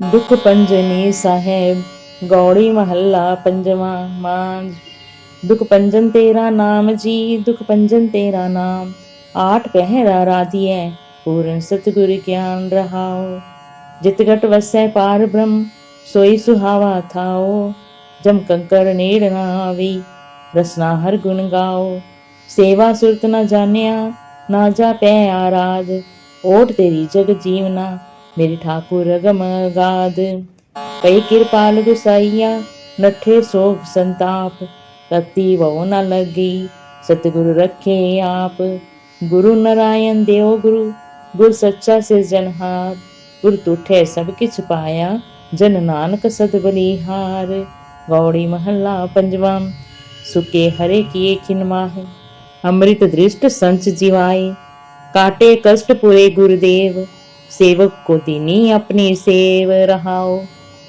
ਦੁਖ ਪੰਜਨੀ ਸਾਹਿਬ, ਗੌੜੀ ਮਹੱਲਾ ਪੰਜਵਾਂ ਮਾਂਝ। ਦੁਖ ਪੰਜਨ ਤੇਰਾ ਨਾਮ ਜੀ, ਦੁਖ ਪੰਜਨ ਤੇਰਾ ਨਾਮ। ਆਠ ਪਹਿਰਾ ਰਾਧੀਐ, ਪੂਰਨ ਸਤਿਗੁਰ ਗਿਆਨ ਰਹਾਓ ਜਿਤ ਘਟ ਵਸੈ ਪਾਰ ਬ੍ਰਹਮ, ਸੋਈ ਸੁਹਾਵਾ ਥਾਓ ਜਮ ਕੰਕਰ ਨੇੜ ਨਾ ਆਵੀ, ਰਸਨਾ ਹਰ ਗੁਣ ਗਾਓ ਸੇਵਾ ਸੁਰਤ ਨਾ ਜਾਣਿਆ, ਨਾ ਜਾਪੈ ਆਰਾਧ। ਓਟ ਤੇਰੀ ਜਗ ਜੀਵਨਾ मेरे ठाकुर गमगाद कई कृपाल गुसाइया नठे शोक संताप। कति वो न लगी, सतगुरु रखे आप। गुरु नारायण देव गुरु, गुर सच्चा से जनहार गुर तुठे सब किछ पाया, जन नानक सद बलिहार गौड़ी महल्ला पंजवाम सुके हरे किए खिनमाह अमृत दृष्ट संच जीवाए काटे कष्ट पूरे गुरुदेव। सेवक को दिनी अपनी सेव रहाओ।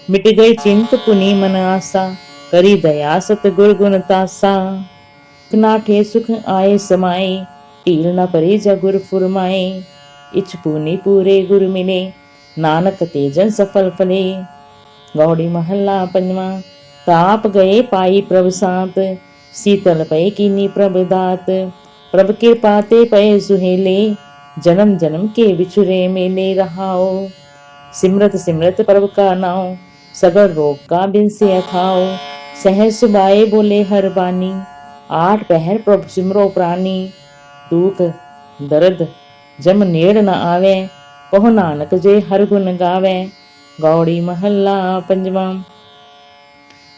मिट गई चिंत पुनि मन आसा, करी दया सत गुण तासा। नाठे सुख आए समाए टील न परे जगुर फुरमाए। इच पुनि पूरे गुर मिले, नानक तेजन सफल फले। गौड़ी महल्ला पंजवा, ताप गए पाई प्रभ सात। शीतल पय किनी प्रभ दात, प्रभ कृपाते पय सुहेले। जन्म जन्म के बिछुरे में ले रहाओ। सिमरत सिमरत पर्व का नाओ सगर रोग का बिन से अथाओ सहर सुबाए बोले हर बानी, आठ पहर प्रभु सिमरो प्राणी दुख, दर्द, जम नेड़ न आवे, कहो नानक जे हर गुण गावे। गौड़ी महल्ला पंजवा,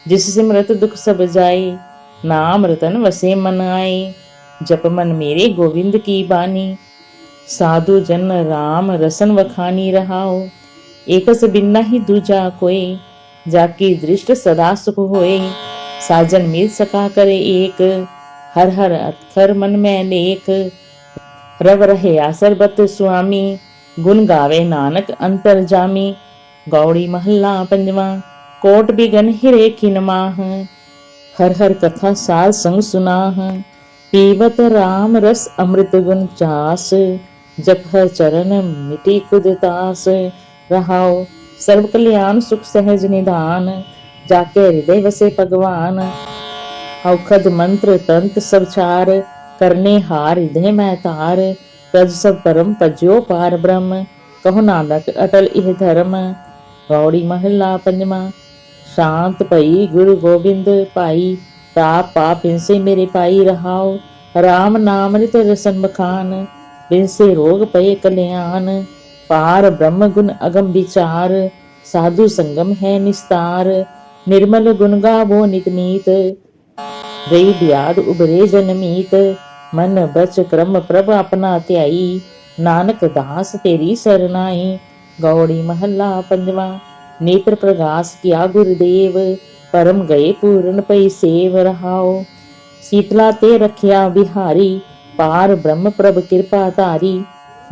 जिस सिमरत दुख सब जाए, नाम रतन वसे मन आए। जप मन मेरे गोविंद की बानी साधु जन राम रसन वखानी हो एक बिन्ना ही दूजा कोई, जाकी दृष्ट सदा सुख होए। साजन मिल सका करे एक, हर हर अथर मन में नेक। रव रहे आसरबत स्वामी गुन गावे नानक अंतर जामी। गौड़ी महल्ला पंजवा, कोट भी गन हिरे किनमाह हर हर कथा साल संग सुनाह। पीवत राम रस अमृत गुण चास। ਗੁਣ ਚਾਸ ਜਪ ਹਰ ਚਰਨ, ਮਿਟੀ ਕੁਦ ਤਾਸ ਰਹਾਉ, ਸਰਬ ਕਲਿਆਣ, ਸੁਖ ਸਹਿਜ ਨਿਧਾਨ, ਜਾਕੇ ਹਿਰਦੇ ਵਸੇ ਭਗਵਾਨ। ਔਖਦ ਮੰਤਰ, ਤੰਤ ਸਭ ਚਾਰ, ਕਰਨੇ ਹਾਰ, ਹਿਰਦੇ ਮੈਂ ਤਾਰ ਤਜ ਸਭ ਪਰਮ ਪਜਿਓ ਪਾਰ ਬ੍ਰਹਮ, ਕਹੋ ਨਾਨਕ ਅਟਲ ਇਹ ਧਰਮ। ਗੌੜੀ ਮਹੱਲਾ ਪੰਜਵਾਂ, ਸ਼ਾਂਤ ਭਈ ਗੁਰੂ ਗੋਬਿੰਦ ਭਾਈ ਤਾਪ ਪਾਪ ਇਨਸੇ ਮੇਰੇ ਪਾਈ ਰਹਾਓ RAM ਨਾਮ ਰਿਤ ਰਸਨ ਬਖਾਨ ਬਿਨਸੇ ਰੋਗ ਪਏ ਕਲਿਆਣ, ਪਾਰ ਬ੍ਰਹਮ ਗੁਣ ਅਗਮ ਵਿਚਾਰ, ਸਾਧੂ ਸੰਗਮ ਹੈ ਨਿਸਤਾਰ, ਨਿਰਮਲ ਗੁਣ ਗਾਵੋ ਨਿਤ ਨੀਤ ਰਹੀ ਬਿਆਦ ਉਬਰੇ ਜਨਮੀਤ ਮਨ ਬਚ ਕਰਮ ਪ੍ਰਭ ਆਪਣਾ ਧਿਆਈ, ਨਾਨਕ ਦਾਸ ਤੇਰੀ ਸਰਨਾਈ। ਗੌੜੀ ਮਹੱਲਾ ਪੰਜਵਾਂ, ਨੇਤਰ ਪ੍ਰਗਾਸ ਕੀਆ ਗੁਰਦੇਵ, ਪਰਮ ਗਏ ਪੂਰਨ ਪਈ ਸੇਵ ਰਹਾਓ ਸੀਤਲਾ ਤੇ ਰਖਿਆ ਬਿਹਾਰੀ ਪਾਰ ਬ੍ਰਹਮ ਪ੍ਰਭ ਕਿਰਪਾ ਧਾਰੀ,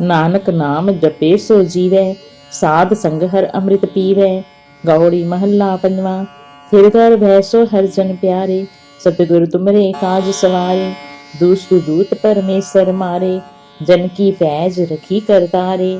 ਨਾਨਕ ਨਾਮ ਜਪੇ ਸੋ ਜੀਵੈ, ਸਾਧ ਸੰਗ ਹਰ ਅੰਮ੍ਰਿਤ ਪੀਵੈ, ਗੌੜੀ ਮਹੱਲਾ ਪੰਜਵਾਂ, ਫਿਰ ਕਰ ਭੈਸੋ ਹਰ ਜਨ ਪਿਆਰੇ, ਸਤਿਗੁਰ ਤੁਮਰੇ ਕਾਜ ਸਵਾਰੇ ਦੂਸਤੁ ਦੂਤ ਪਰਮੇਸ਼ਰ ਮਾਰੇ, ਜਨ ਕੀ ਪੈਜ ਰਖੀ ਕਰਤਾਰੇ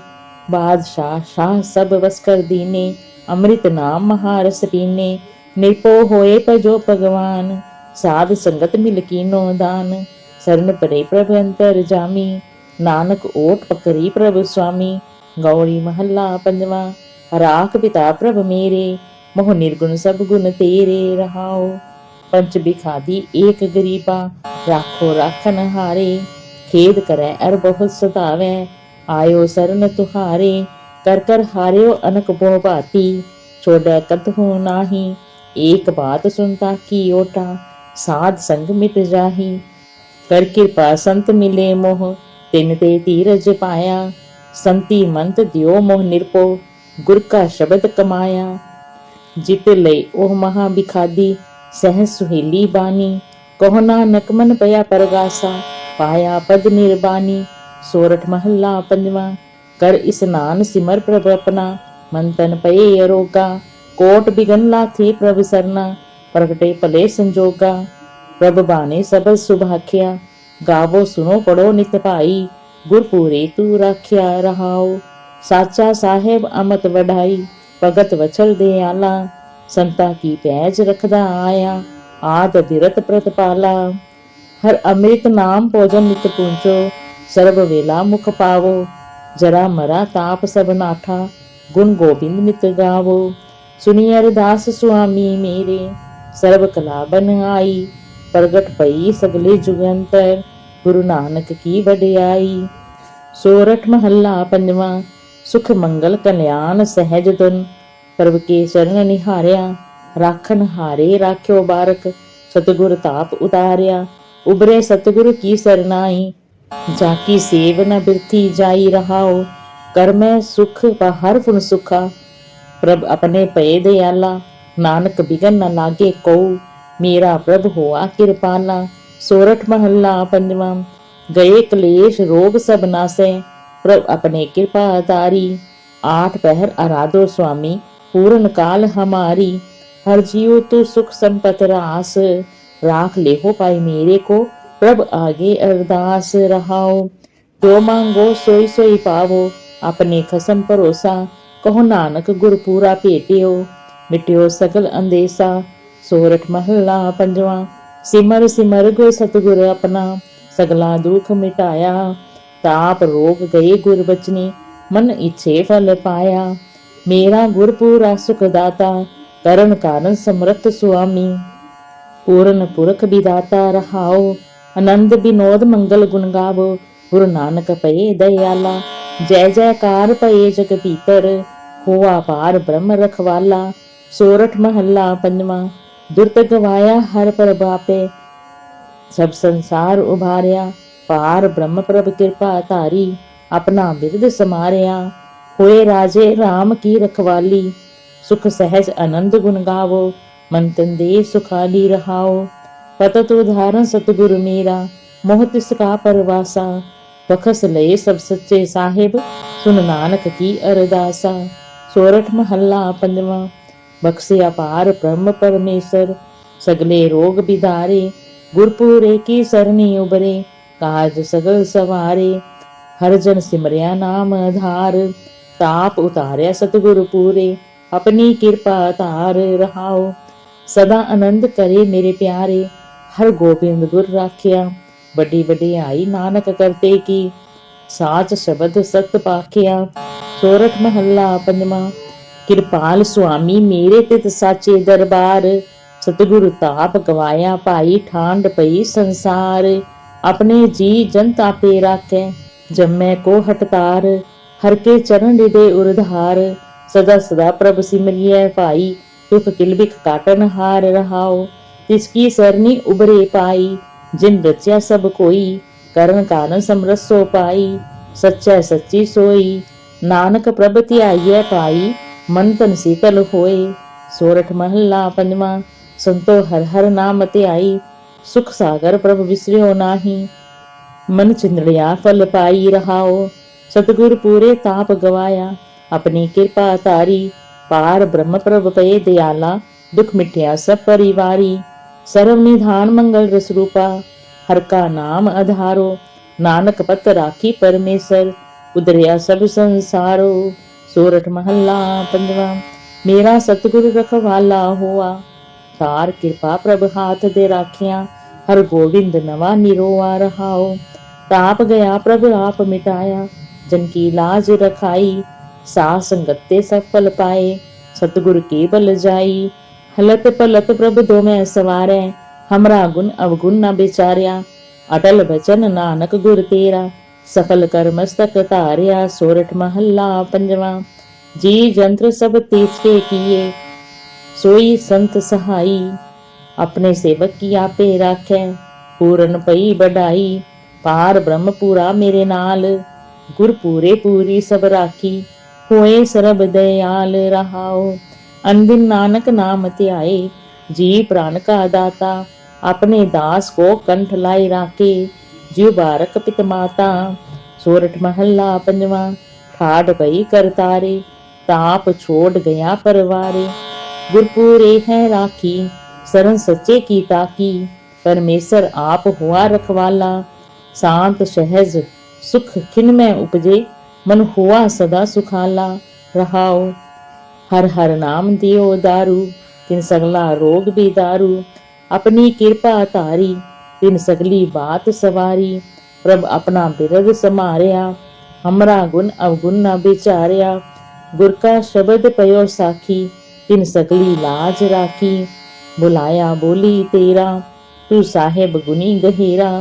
ਬਾਦਸ਼ਾਹ ਸ਼ਾਹ ਸਭ ਵਸ ਕਰ ਦੀਨੇ, ਅੰਮ੍ਰਿਤ ਨਾਮ ਮਹਾਰਸ ਪੀਨੇ ਨਿਰਪੋ ਹੋਏ ਭਜੋ ਭਗਵਾਨ, ਸਾਧ ਸੰਗਤ ਮਿਲ ਕੀਨੋ ਦਾਨ। ਸਰਨ ਪਰੇ ਪ੍ਰਭ ਅੰਤਰ ਜਾਮੀ ਨਾਨਕ ਓਟ ਪਕਰੀ ਪ੍ਰਭ ਸੁਆਮੀ ਗੌੜੀ ਮਹੱਲਾ ਪੰਜਵਾਂ ਰਾਖ ਪਿਤਾ ਪ੍ਰਭ ਮੇਰੇ ਮੋਹ ਨਿਰਗੁਣ ਸਭ ਗੁਣ ਤੇਰੇ ਰਹਾਓ ਪੰਚ ਬਿਖਾਦੀ ਏਕ ਗਰੀਬਾ ਰਾਖੋ ਰਾਖਨ ਹਾਰੇ ਖੇਦ ਕਰੈ ਅਰ ਬਹੁਤ ਸਤਾਵੈ ਆਇਓ ਸਰਨ ਤੁਹਾਰੇ ਕਰ ਕਰ ਹਾਰਿਓ ਅਨਕ ਬਹੁ ਭਾਤੀ ਛੋੜੈ ਕਤ ਹੋ ਨਾਹੀ ਏਕ ਬਾਤ ਸੁਨਤਾ ਕੀ ਓਟਾ ਸਾਧ ਸੰਗ ਮਿਟ ਜਾਹੀ कर कृपा संत मिले मोह, तिन ते धीरज पाया। संति मंत दियो मोह निरपो, गुर का शब्द कमाया। जित ले ओह महा बिखादी सह सुहेली बानी। कहो नानक मन पया परगासा, पाया पद निर्बानी। सोरठ महला पंजवा कर स्नान सिमर प्रभ अपना। मंथन पये अरोगा, कोट बिगन लाथी प्रभ सरना। प्रगटे पले संजोगा। ਪ੍ਰਭ ਬਾਣੇ ਸਬਦ ਸੁਭਾਖਿਆ ਗਾਵੋ ਸੁਨੋ ਪੜੋ ਨਿਤ ਭਾਈ, ਗੁਰਪੂਰੇ ਤੂੰ ਰਾਖਿਆ ਰਹਾਓ ਸਾਚਾ ਸਾਹਿਬ ਅਮਤ ਵਢਾਈ, ਭਗਤ ਵਚਲ ਦੇ ਆਲਾ ਸੰਤਾ ਕੀ ਪੈਜ ਰਖਦਾ ਆਇਆ, ਆਦ ਬਿਰਤ ਪ੍ਰਤਪਾਲਾ। ਹਰ ਅੰਮ੍ਰਿਤ ਨਾਮ ਭੋਜਨ ਨਿਤ ਪੁੰਚੋ ਸਰਬ ਵੇਲਾ ਮੁਖ ਪਾਵੋ। ਜਰਾ ਮਰਾ ਤਾਪ ਸਭ ਨਾਠਾ, ਗੁਣ ਗੋਬਿੰਦ ਨਿਤ ਗਾਵੋ। ਸੁਣੀ ਅਰਦਾਸ ਸੁਆਮੀ ਮੇਰੇ, ਸਰਬ ਕਲਾ ਬਨ ਆਈ ਪ੍ਰਗਟ ਪਈ ਸਗਲੇ ਜੁਗੰਤਰ ਗੁਰੂ ਨਾਨਕ ਕੀ ਵਡਿਆਈ। ਸੋਰਠ ਮਹੱਲਾ ਪੰਜਵਾਂ, ਸੁਖ ਮੰਗਲ ਕਲਿਆਣ ਸਹਿਜ ਦੁਨ। ਪ੍ਰਭ ਕੇ ਚਰਨ ਨਿਹਾਰਿਆ, ਰਾਖਨ ਹਾਰੇ ਰਾਖਿਓ ਬਾਰਕ। ਸਤਿਗੁਰ ਤਾਪ ਉਤਾਰਿਆ ਉਬਰੇ ਸਤਿਗੁਰ ਕੀ ਸਰਨਾਈ। ਜਾ ਕੀ ਸੇਵ ਨ ਬਿਰਥੀ ਜਾਈ ਰਹਾਓ, ਕਰਮੈ ਸੁਖ ਹਰ ਫੁਨ ਸੁਖਾ। ਪ੍ਰਭ ਆਪਣੇ ਪਏ ਦੇ ਆਲਾ ਨਾਨਕ ਬਿਗਨ ਨ ਲਾਗੇ ਕਉ। मेरा प्रभ हुआ कृपाला सोरठ महल्ला पंजवा। गए क्लेश रोग सब नासे, प्रभ अपने कृपा तारी। आठ पहर अराधो स्वामी, पूर्ण काल हमारी। हर जीव तू सुख संपत रास, राख लेहो पाई मेरे को, प्रभ आगे अरदास रहाओ। जो मांगो सोई सोई पावो, अपने खसम परोसा। कहो नानक गुरपुरा पेटियो मिट्यो सकल अंदेसा। ਸੋਰਠ ਮਹਲਾ ਪੰਜਵਾਂ। ਸਿਮਰ ਸਿਮਰ ਗੁਰ ਸਤਗੁਰ ਆਪਣਾ, ਸਗਲਾ ਦੁਖ ਮਿਟਾਇਆ। ਤਾਪ ਰੋਗ ਗਏ ਗੁਰ ਬਚਨੀ, ਮਨ ਇਛੇ ਫਲ ਪਾਇਆ। ਮੇਰਾ ਗੁਰ ਪੂਰਾ ਸੁਖ ਦਾਤਾ ਕਰਨ ਕਾਰਨ ਸਮਰਤ ਸੁਆਮੀ। ਪੂਰਨ ਪੁਰਖ ਵਿਦਾਤਾ ਰਹਾਓ, ਆਨੰਦ ਬਿਨੋਦ ਮੰਗਲ ਗੁਣ ਗਾਵੋ। ਗੁਰੂ ਨਾਨਕ ਪਏ ਦਇਆਲਾ, ਜੈ ਜੈਕਾਰ ਪਏ ਜਗ ਭੀਤਰ। ਹੋਆ ਪਾਰ ਬ੍ਰਹਮ ਰਖਵਾਲਾ, ਸੋਰਠ ਮਹੱਲਾ ਪੰਜਵਾਂ। ਦੁਰਤ ਗਵਾਇਆ ਹਰ ਪ੍ਰਭਾਪੇ ਸਭ ਸੰਸਾਰ ਉਭਾਰਿਆ। ਪਾਰ ਬ੍ਰਹਮ ਪ੍ਰਭ ਕਿਰਪਾ ਧਾਰੀ, ਆਪਣਾ ਬਿਰਦ ਸਮਾਰਿਆ। ਹੋਏ ਰਾਜੇ RAM ਕੀ ਰਖਵਾਲੀ, ਸੁਖ ਸਹਿਜ ਆਨੰਦ ਗੁਣ ਗਾਵੋ, ਮਨ ਤਨ ਦੇ ਸੁਖਾਲੀ ਰਹਾਓ। ਪਤਤ ਉਧਾਰਨ ਸਤਿਗੁਰ ਮੇਰਾ, ਮੋਹ ਤਿਸ ਕਾ ਪਰਵਾਸਾ। ਬਖਸ ਲਏ ਸਭ ਸੱਚੇ ਸਾਹਿਬ ਸੁਨ ਨਾਨਕ ਕੀ ਅਰਦਾਸਾ। ਸੋਰਠ ਮਹੱਲਾ ਪੰਜਵਾਂ बक्से अपार ब्रह्म परमेश्वर, सगले रोग बिधारे, गुरपुरे की सरनी उबरे काज सगल सवारे। हर जन सिमरिया नाम धार, ताप उतारे सतगुरु पूरे। अपनी कृपा तार रहाओ, सदा आनंद करे मेरे प्यारे। हर गोविंद गुर राखिया, बड़ी बड़ी आई नानक करते की। साच शब्द सत पाखिया सोरठ महल्ला पंजमा ਕਿਰਪਾਲ ਸੁਆਮੀ, ਮੇਰੇ ਤਿਤ ਸਾਚੇ ਦਰਬਾਰ। ਸਤਿਗੁਰੂ ਤਾਪ ਗਵਾਇਆ ਭਾਈ ਠਾਂਡ ਪਈ ਸੰਸਾਰ। ਆਪਣੇ ਜੀ ਜਨਤਾ ਪੇ ਰਾਖੈ, ਜੰਮੈ ਕੋ ਹਟਤਾਰ। ਹਰ ਕੇ ਚਰਨ ਦੇ ਉਰਧਾਰ। ਸਦਾ ਸਦਾ ਪ੍ਰਭ ਸਿਮਰਿਐ ਭਾਈ, ਦੁਖ ਕਿਲਬਿਕ ਕਾਟਨ ਹਾਰ ਰਹਾਓ ਤਿਸ ਕੀ ਸਰਨੀ ਉਬਰੇ ਪਾਈ, ਜਿਨ ਰਚਿਆ ਸਭ ਕੋਈ, ਕਰਨ ਕਾਰਨ ਸਮਰਸੋ ਪਾਈ। ਸੱਚੈ ਸੱਚੀ ਸੋਈ, ਨਾਨਕ ਪ੍ਰਭ ਧਿਆਈਐ ਪਾਈ મંતન શીતલ હોય સોરઠ મહલ્લા પંજમા સંતો હર હર નામ તે આઈ સુખ સાગર પ્રભ વિસર્યો નાહી મન ચંદ્રયા ફલ પાઈ રહાઓ સતગુર પૂરે તાપ ગવાયા अपनी कृपा तारी पार ब्रह्म प्रभ पे दयाला दुख मिठिया सब परिवारी सर्व निधान मंगल रस रूपा हर का नाम अधारो नानक पत राखी परमेश्वर उदरिया सब संसारो सोरठ महल्ला पंजवा, मेरा सतगुरु रखवाला हुआ। तार कृपा प्रभ हाथ दे राखिया, हर गोविंद नवा निरोआ रहाओ। ताप गया प्रभ आप मिटाया, जन की लाज रखाई सा संगते सफल पाए, सतगुरु के बल जाई। हलत पलत प्रभ दो में सवार, हमरा गुण अवगुण न बेचारिया, अटल बचन नानक गुर तेरा। ਸਫਲ ਕਰ ਮਸਤਕ ਧਾਰਿਆ ਸੋਰਠ ਮਹੱਲਾ ਪੰਜਵਾਂ। ਜੀ ਜੰਤਰ ਸਭ ਤੀਸਰੇ ਕੀਏ, ਸੋਈ ਸੰਤ ਸਹਾਈ। ਆਪਣੇ ਸੇਵਕ ਕੀ ਆਪੇ ਰਾਖੈ, ਪੂਰਨ ਪਈ ਬੜਾਈ ਪਾਰ ਬ੍ਰਹਮ ਪੂਰਾ ਮੇਰੇ ਨਾਲ ਗੁਰ ਪੂਰੇ ਪੂਰੀ ਸਭ ਰਾਖੀ। ਹੋਏ ਸਰਬ ਦਇਆਲ ਰਹਾਓ, ਅੰਦਿਨ ਨਾਨਕ ਨਾਮ ਧਿਆਏ। ਜੀ ਪ੍ਰਾਨ ਕਾ ਦਾਤਾ, ਆਪਣੇ ਦਾਸ ਕੋ ਕੰਠ ਲਾਈ ਰਾਖੇ। जीवबारक पित माता सोरठ महल्ला पंजवा ठाड भई कर तारे, ताप छोड़ गया परवारे। गुरपुरे है राखी सरन सच्चे की ताकी परमेश्वर आप हुआ रखवाला। शांत सहज सुख खिन में उपजे, मन हुआ सदा सुखाला। रहाओ, हर हर नाम दियो दारू, किन सगला रोग भी दारू। अपनी कृपा तारी तिन सगली बात सवारी। प्रभ अपना बिरद समारिया हमरा गुण अवगुण ना बेचारिया। गुर का शब्द पयो साखी तिन सगली लाज राखी। बुलाया बोली तेरा, तू साहेब गुनी गहेरा।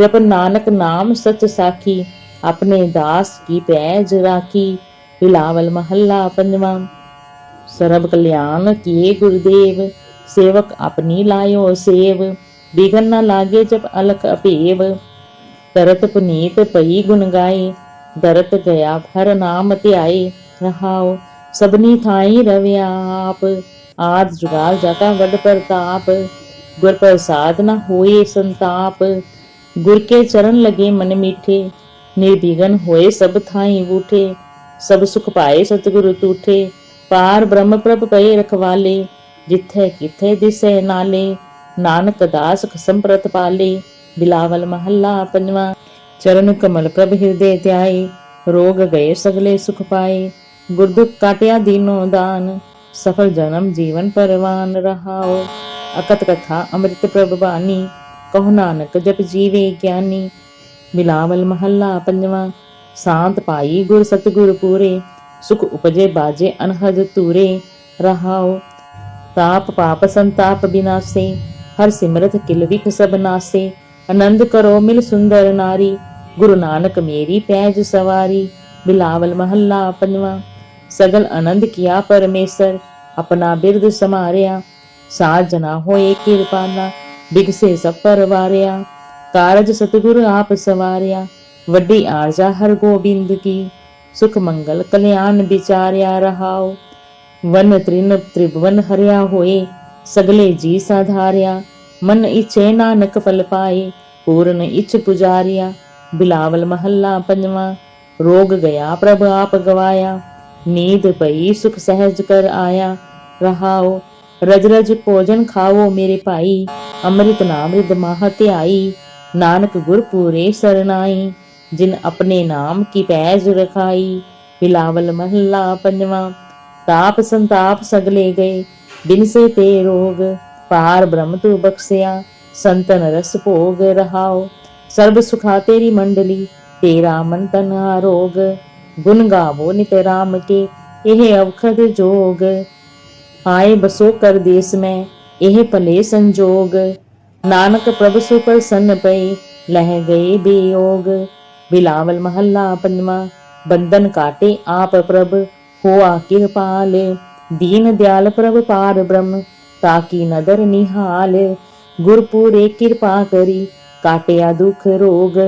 जब नानक नाम सच साखी, अपने दास की पैज राखी। बिलावल महल्ला पंजवा, सर्व कल्याण किए गुरुदेव। सेवक अपनी लायो सेव। बिघन लागे जब अलक अपेव। तरत पुनीत पई गुन गाई दरत गया हर नाम त्याई रहाओ, सबनी थाई रव्या आप। आद जुगाल जाता वड प्रताप गुर प्रसाद न होए संताप। गुर के चरण लगे मन मीठे। निर्विघन होए सब थाई बूठे। सब सुख पाए सतगुरु तूठे। पार ब्रह्म प्रभ पे रखवाले। जिथे किथे दिसे नाले। ਨਾਨਕ ਦਾਸ ਖਸਮ ਪ੍ਰਤ ਪਾਲੇ, ਬਿਲਾਵਲ ਮਹੱਲਾ ਪੰਜਵਾਂ, ਚਰਨ ਕਮਲ ਪ੍ਰਭ ਹਿਰਦੇ ਧਿਆਏ ਰੋਗ ਗਏ ਸਗਲੇ ਸੁਖ ਪਾਏ ਗੁਰਦੁਖ ਕਾਟਿਆ ਦੀਨੋ ਦਾਨ, ਸਫਲ ਜਨਮ ਜੀਵਨ ਪਰਵਾਨ ਰਹਾਓ। ਅਕਤ ਕਥਾ ਅੰਮ੍ਰਿਤ ਪ੍ਰਭ ਬਾਣੀ, ਕਹੋ ਨਾਨਕ ਜਪ ਜੀਵੇ ਗਿਆਨੀ। ਬਿਲਾਵਲ ਮਹੱਲਾ ਪੰਜਵਾਂ, ਸਾਂਤ ਪਾਈ ਗੁਰ ਸਤਿਗੁਰ ਪੂਰੇ, ਸੁਖ ਉਪਜੇ ਬਾਜੇ ਅਨਹਦ ਤੂਰੇ ਰਹਾਓ। ਤਾਪ ਪਾਪ ਸੰਤਾਪ ਬਿਨਾਸੇ ਹਰ ਸਿਮਰਤ ਕਿਲ ਵਿਖ ਸਭ ਨਾਸੇ। ਆਨੰਦ ਕਰੋ ਮਿਲ ਸੁੰਦਰ ਨਾਰੀ, ਗੁਰੂ ਨਾਨਕ ਮੇਰੀ ਪੈਜ ਸਵਾਰੀ। ਬਿਲਾਵਲ ਮਹੱਲਾ ਪੰਜਵਾਂ, ਸਗਲ ਆਨੰਦ ਕੀਆ ਪਰਮੇਸ਼ਰ, ਆਪਣਾ ਬਿਰਦ ਸਮਾਰਿਆ। ਸਾਜ ਜਨਾ ਹੋਏ ਕਿਰਪਾਨਾ, ਬਿਗਸੇ ਸਭ ਪਰਵਾਰਿਆ ਕਾਰਜ ਸਤਿਗੁਰ ਆਪ ਸਵਾਰਿਆ, ਵੱਡੀ ਆਰਜਾ ਹਰ ਗੋਬਿੰਦ ਕੀ। ਸੁਖ ਮੰਗਲ ਕਲਿਆਣ ਵਿਚਾਰਿਆ ਰਹਾਓ। ਵਨ ਤ੍ਰਿਨ ਤ੍ਰਿਭਵਨ ਹਰਿਆ ਹੋਏ सगले जी साधारिया मन इचे नानक फल पाए पूर्ण इच पुजारिया बिलावल महल्ला पंजवा रोग गया प्रभ आप गवाया नींद पई सुख सहज कर आया रहाओ रज रज भोजन खाओ मेरे भाई अमृत नामृत माह आई नानक गुर पूरे सरनाई जिन अपने नाम की पैज रखाई बिलावल महला पंजवा ताप संताप सगले गए दिल से ते रोग पार ब्रह्म तु तो बख्सया संतन रस भोग रहाओ। सर्व सुखा तेरी मंडली, तेरा मन तन आरोग गुन गावो नित राम के, यह अवखद जोग। आए बसो कर देश में, यह पले संजोग। नानक प्रभु सुप्रसन्न पे लह गए बेयोग। बिलावल महल्ला पंजवा बंधन काटे आप प्रभ, हुआ कृपाल ਹੋਆ ਕਿਰਪਾਲ ਦੀਨ ਦਿਆਲ ਪ੍ਰਭ ਪਾਰ ਬ੍ਰਹਮ, ਤਾਕੀ ਨਦਰ ਨਿਹਾਲ, ਗੁਰਪੂਰੇ ਕਿਰਪਾ ਕਰੀ, ਕਾਟਿਆ ਦੁਖ ਰੋਗ।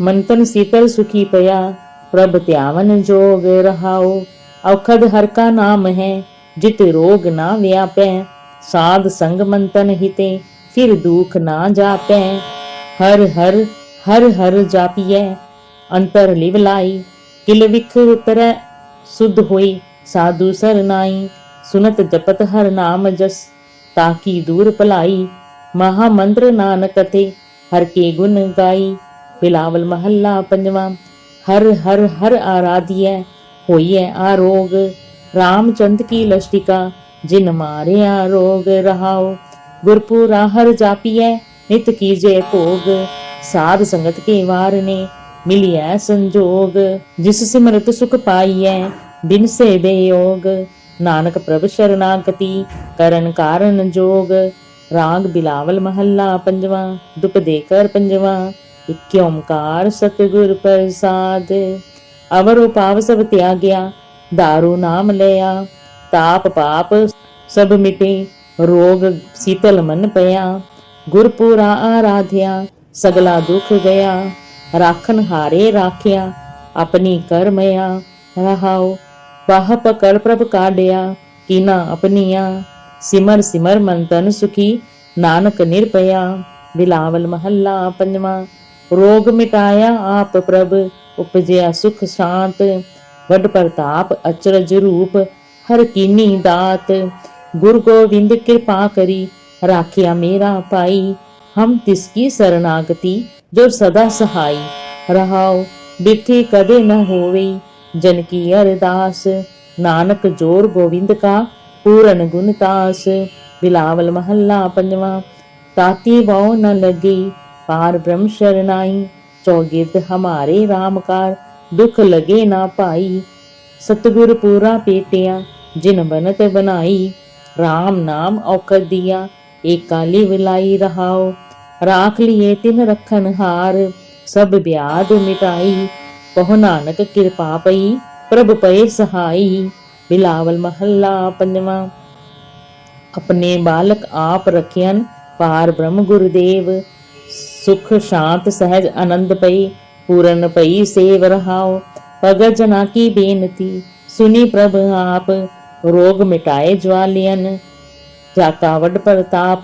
ਮਨ ਤਨ ਸੀਤਲ ਸੁਖੀ ਪਿਆ, ਪ੍ਰਭ ਧਿਆਵਨ ਜੋਗ ਰਹਾਓ ਔਖਦ ਹਰ ਕਾ ਨਾਮ ਹੈ, ਜਿਤ ਰੋਗ ਨਾ ਵਿਆਪੈ। ਸਾਧ ਸੰਗ ਮੰਤਨ ਹਿਤੇ, ਫਿਰ ਦੁਖ ਨਾ ਜਾਪੈ। ਹਰ ਹਰ ਹਰ ਹਰ ਜਾਪੀਐ, ਅੰਤਰ ਲਿਵ ਲਾਈ, ਕਿਲ ਵਿਖ ਉਤਰੈ, ਸੁਧ ਹੋਈ। ਸਾਧੂ ਸਰਨਾਈ ਸੁਨਤ ਜਪਤ ਹਰ ਨਾਮ ਜਸ, ਤਾਕੀ ਦੂਰ ਭਲਾਈ ਮਹਾ ਮੰਤਰ ਨਾਨਕ ਤੇ ਹਰ ਕੇ ਗੁਣ ਗਾਈ, ਬਿਲਾਵਲ ਮਹੱਲਾ ਪੰਜਵਾਂ, ਹਰ ਹਰ ਹਰ ਆਰਾਧਿਐ, ਹੋਈਐ ਆਰੋਗ ਰਾਮਚੰਦ ਕੀ ਲਸ਼ਟਿਕਾ, ਜਿਨ ਮਾਰਿਆ ਰੋਗ ਰਹਾਓ ਗੁਰਪੂਰਾ ਹਰ ਜਾਪੀਐ, ਨਿਤ ਕੀਜੇ ਭੋਗ, ਸਾਧ ਸੰਗਤ ਕੇ ਵਾਰ ਨੇ ਮਿਲਿਐ ਸੰਜੋਗ, ਜਿਸ ਸਿਮਰਤ ਸੁਖ ਪਾਈਐ ਬਿਨ ਸੇ ਬੇਯੋਗ ਨਾਨਕ ਪ੍ਰਭ ਸ਼ਰਨਾਗਤੀ, ਕਰਨ ਕਾਰਨ ਜੋਗ, ਰਾਗ ਬਿਲਾਵਲ ਮਹੱਲਾ ਪੰਜਵਾਂ ਦੁਪਦੇ ਕਰ ਪੰਜਵਾਂ, ਇਕ ਓੰਕਾਰ ਸਤਿਗੁਰ ਪ੍ਰਸਾਦ। ਅਵਰੋ ਪਾਵ ਸਭ ਤਿਆਗਿਆ, ਦਾਰੂ ਨਾਮ ਲਿਆ, ਤਾਪ ਪਾਪ ਸਭ ਮਿਟੇ, ਰੋਗ ਸੀਤਲ ਮਨ ਪਿਆ। ਗੁਰਪੂਰਾ ਆਰਾਧਿਆ, ਸਗਲਾ ਦੁਖ ਗਿਆ ਰਾਖਨ ਹਾਰੇ ਰਾਖਿਆ, ਆਪਣੀ ਕਰਮਿਆ ਰਹਾਓ पाह पकड़ प्रभ काढ़िया कीना अपनिया सिमर सिमर मंतन सुखी नानक निरपया बिलावल महल्ला पंजवा रोग मिटाया आप प्रभ उपजया सुख शांत वड प्रताप अचरज रूप हर कीनी दात गुरु गोविंद कृपा करी राखिया मेरा पाई हम तिसकी शरणागति जो सदा सहाई रहाओ बिथी कदे न होवे ਜਨ ਕੀ ਅਰਦਾਸ। ਨਾਨਕ ਜੋਰ ਗੋਵਿੰਦ ਕਾ, ਪੂਰਨ ਗੁਣ ਤਾਸ। ਬਿਲਾਵਲ ਮਹੱਲਾ ਪੰਜਵਾਂ, ਤਾਤੀ ਬਹੁ ਨ ਲੱਗੀ, ਪਾਰ ਬ੍ਰਹਮ ਸ਼ਰਨਾਈ। ਚੌਗਿਰਦ ਹਮਾਰੇ RAM ਦੁਖ ਲਗੇ ਨਾ ਭਾਈ। ਸਤਿਗੁਰ ਪੂਰਾ ਪੇਟਿਆ, ਜਿਨ ਬਨਤ ਬਨਾਈ। RAM ਨਾਮ ਔਖਦ ਦਿਆ ਏਕਾਲੀ ਵਿਲਾਈ ਰਹਾਓ। ਰਾਖ ਲਿਏ ਤਿਨ ਰਖਨ ਹਾਰ, ਸਭ ਬਿਆਦ ਮਿਟਾਈ। कहो नानक कृपा पई, प्रभु पय सहाई, बिलावल महल्ला पंजवा अपने बालक आप रखियन पार ब्रह्म गुरुदेव। सुख, शांत, सहज, आनंद पई, पूरन पई सेव रहाओ। पग जना की बेनती, सुनी प्रभ आप, रोग मिटाए ज्वालियन। जाकावट प्रताप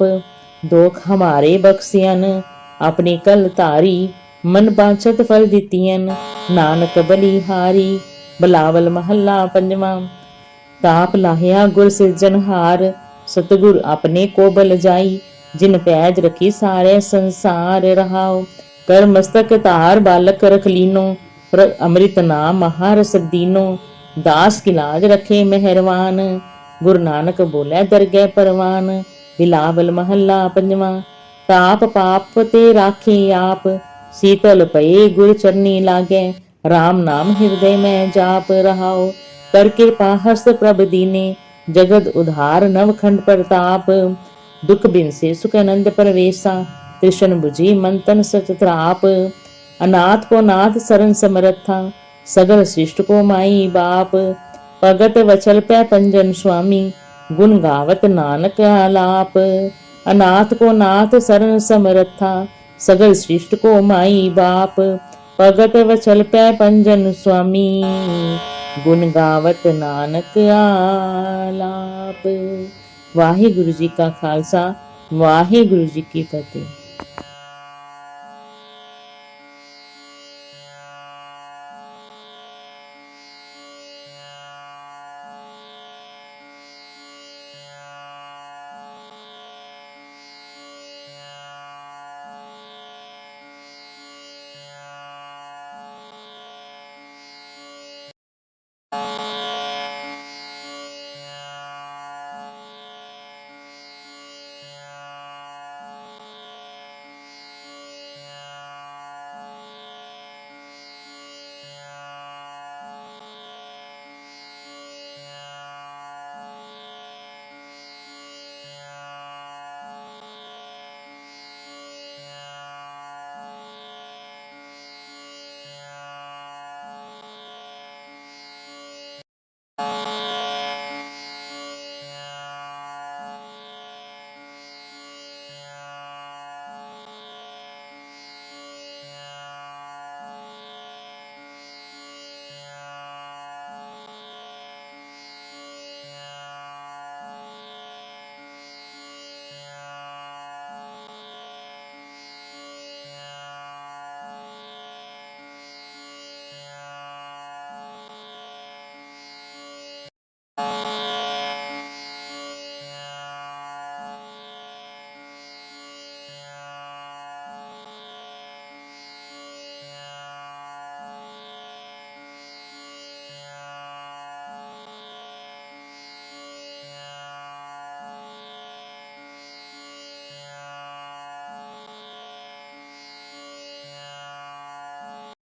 दोख हमारे बख्सियन। अपनी कल तारी ਮਨ ਬਾਛਤ ਫਲ ਦਿੱਤੀਆਂ ਨਾਨਕ ਬਲੀ ਹਾਰੀ, ਬਲਾਵਲ ਮਹੱਲਾ ਪੰਜਵਾਂ। ਤਾਪ ਲਾਹਿਆ ਗੁਰ ਸਿਰਜਨਹਾਰ ਸਤਿਗੁਰ ਆਪਣੇ ਕੋ ਬਲ ਜਾਈ, ਜਿਨ ਪੈਜ ਰਖੀ ਸਾਰੇ ਸੰਸਾਰ ਰਹਾਓ ਕਰ ਮਸਤਕ ਧਾਰ ਬਾਲਕ ਰਖ ਲੀਨੋ ਪਰ ਅੰਮ੍ਰਿਤ ਨਾਮ ਮਹਾਰਸ ਦੀਨੋ। ਦਾਸ ਕਿਲਾਜ ਰਖੇ ਮਿਹਰਵਾਨ, ਗੁਰੂ ਨਾਨਕ ਬੋਲੇ ਦਰਗਹਿ ਪਰਵਾਨ। ਬਿਲਾਵਲ ਮਹੱਲਾ ਪੰਜਵਾਂ। ਤਾਪ ਪਾਪ ਤੇ ਰਾਖੇ ਆਪ शीतल पय गुर चन्नी लागे। राम नाम हृदय में जाप रहाओ। कर कृपा पाहस प्रभ दीने। जगत उधार नव खंड प्रताप दुख बिन से सुख आनंद परवेशा। कृष्ण बुझी मंथन सचत्राप अनाथ को नाथ सरन समरथा। सगल शिष्ट को माई बाप। भगत वचल पै पंजन स्वामी। गुण गावत नानक आलाप। अनाथ को नाथ सरन समरथा। सगल सृष्ट को माई बाप। भगत वचल पै पंजन स्वामी। गुण गावत नानक आलाप। वाहे गुरु जी का खालसा वाहे गुरु जी की फतेह।